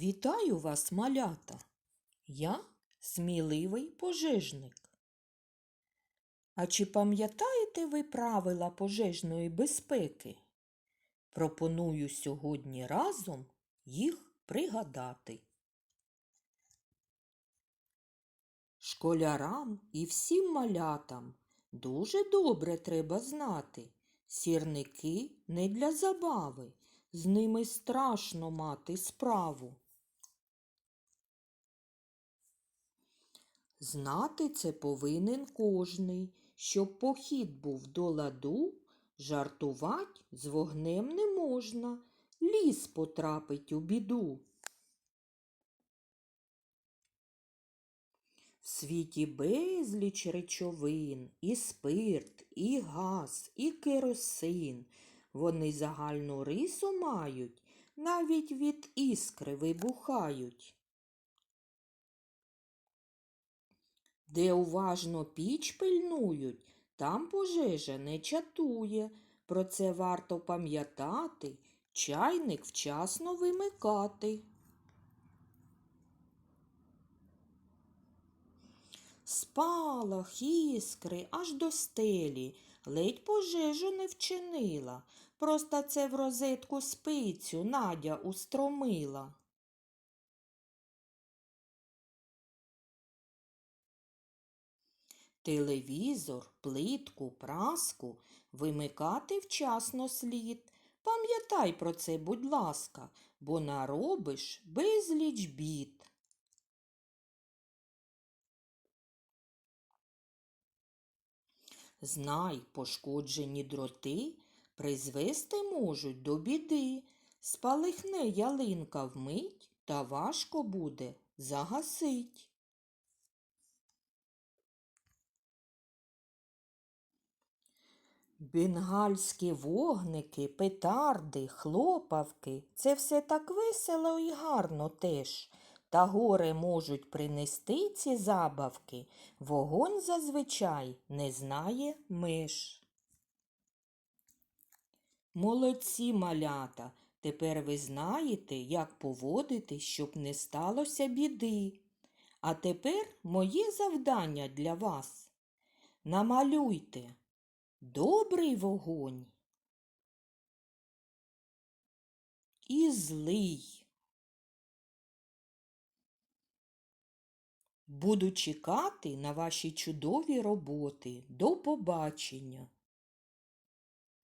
Вітаю вас, малята! Я сміливий пожежник. А чи пам'ятаєте ви правила пожежної безпеки? Пропоную сьогодні разом їх пригадати. Школярам і всім малятам дуже добре треба знати. Сірники не для забави, з ними страшно мати справу. Знати це повинен кожний, щоб похід був до ладу, жартувать з вогнем не можна, ліс потрапить у біду. В світі безліч речовин, і спирт, і газ, і керосин. Вони загальну рису мають, навіть від іскри вибухають. Де уважно піч пильнують, там пожежа не чатує. Про це варто пам'ятати, чайник вчасно вимикати. Спалах, іскри аж до стелі, ледь пожежу не вчинила. Просто це в розетку спицю Надя устромила. Телевізор, плитку, праску вимикати вчасно слід. Пам'ятай про це, будь ласка, бо наробиш безліч бід. Знай, пошкоджені дроти призвести можуть до біди. Спалихне ялинка вмить, та важко буде загасить. Бенгальські вогники, петарди, хлопавки це все так весело і гарно теж. Та горе можуть принести ці забавки, вогонь зазвичай не знає меж. Молодці малята, тепер ви знаєте, як поводити, щоб не сталося біди. А тепер моє завдання для вас. Намалюйте добрий вогонь і злий. Буду чекати на ваші чудові роботи. До побачення!